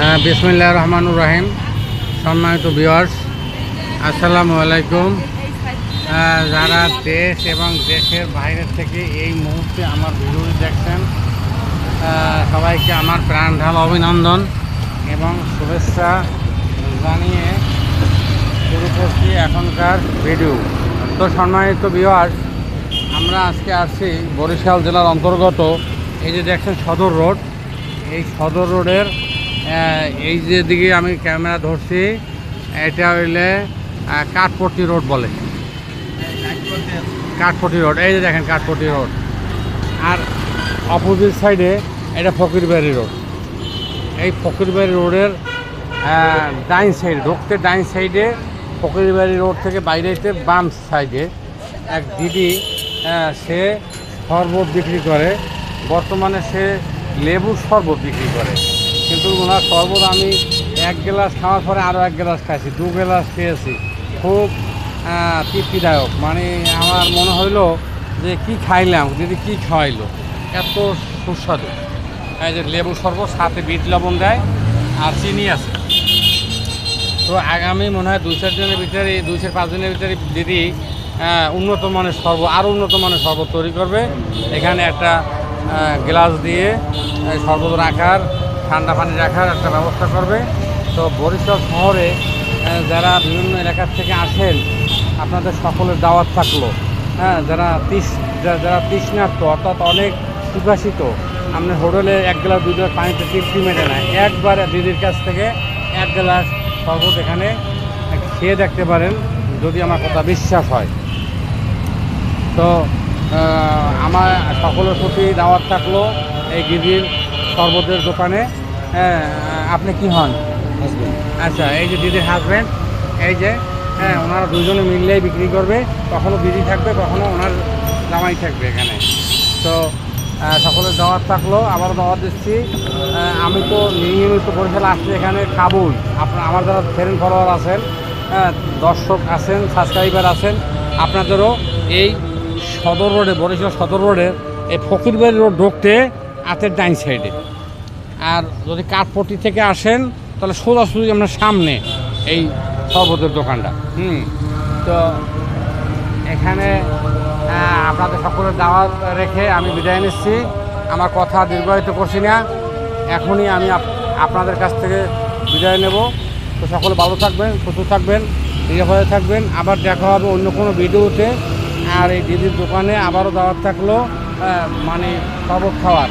হ্যাঁ বিসমুল্লাহ রহমানুর রাহিম। সম্মানিত ভিওয়ার্স আসসালামু আলাইকুম। যারা দেশ এবং দেশের বাইরে থেকে এই মুহূর্তে আমার ভিডিও দেখছেন সবাইকে আমার প্রাণ ঢাল অভিনন্দন এবং শুভেচ্ছা জানিয়ে শুরু করছি এখনকার ভিডিও। তো সম্মানিত ভিওয়ার্স আমরা আজকে আসছি বরিশাল জেলার অন্তর্গত। এই যে দেখছেন সদর রোড, এই সদর রোডের এই যে দিকে আমি ক্যামেরা ধরছি, এটা হইলে কাঠপট্টি রোড বলে। কাঠপট্টি রোড, এই যে দেখেন কাঠপট্টি রোড। আর অপোজিট সাইডে এটা ফকিরবাড়ি রোড। এই ফকিরবাড়ি রোডের ডাইন সাইড ঢুকতে ডাইন সাইডে ফকিরবাড়ি রোড থেকে বাইরেতে বাম সাইডে এক দিদি সে শরবত বিক্রি করে। বর্তমানে সে লেবুর শরবত বিক্রি করে। কিন্তু ওনার শরবত আমি এক গ্লাস খাওয়ার পরে আরও এক গ্লাস খাইছি, দু গ্লাস খেয়েছি। খুব তৃপ্তিদায়ক। মানে আমার মনে হইল যে কি খাইলাম দিদি কি খাওয়াইলো, এত সুস্বাদু। এই যে লেবু শরবত, সাথে বিট লবণ দেয় আর চিনি আছে। তো আগামী মনে হয় দুই চার দিনের ভিতরে, দুই চার পাঁচ দিনের ভিতরে দিদি উন্নত মানের শরবত আরও উন্নত মানের শরবত তৈরি করবে। এখানে একটা গ্লাস দিয়ে শরবত রাখার ঠান্ডা পানি রাখার একটা ব্যবস্থা করবে। তো বরিশাল শহরে যারা বিভিন্ন এলাকার থেকে আসেন, আপনাদের সকলের দাওয়াত থাকল। হ্যাঁ যারা তৃষ যারা তৃষ্ণার্ত, অর্থাৎ অনেক পিপাসিত আপনি হোটেলে এক গ্লাস, দুই গ্লাস পানিতে তৃপ্তি মেটে না। একবার দিদির কাছ থেকে এক গ্লাস শরবত এখানে খেয়ে দেখতে পারেন, যদি আমার কথা বিশ্বাস হয়। তো আমার সকলের প্রতি দাওয়াত থাকল এই দিদির শরবতের দোকানে হ্যাঁ আপনি কি হন? আচ্ছা এই যে দিদির হাজব্যান্ড এই যে হ্যাঁ ওনারা দুজনে মিললেই বিক্রি করবে কখনো দিদি থাকবে কখনো ওনার জামাই থাকবে এখানে। তো সকলের দাওয়াত থাকল আবারও দাওয়াত দিচ্ছি। আমি তো নিয়মিত বরিশাল আসছি এখানে খাবই আপনার আমার যারা ফ্রেন্ড ফলোয়ার আছেন হ্যাঁ, দর্শক আছেন সাবস্ক্রাইবার আছেন আপনাদেরও এই সদর রোডে বরিশাল সদর রোডের এই ফকিরবাড়ি রোড ঢুকতে হাতের ডাইন সাইডে আর যদি কাঠপট্টি থেকে আসেন, তাহলে সোজাসুজি আপনার সামনে এই শরবতের দোকানটা। হুম, তো এখানে আপনাদের সকলের দাওয়াত রেখে আমি বিদায় নিচ্ছি। আমার কথা দীর্ঘায়িত করছি না। এখনই আমি আপনাদের কাছ থেকে বিদায় নেব। তো সকলে ভালো থাকবেন, সুস্থ থাকবেন নিরাপদে থাকবেন। আবার দেখা হবে অন্য কোনো ভিডিওতে। আর এই দিদির দোকানে আবারও দাওয়াত থাকল মানে শরবত খাওয়ার।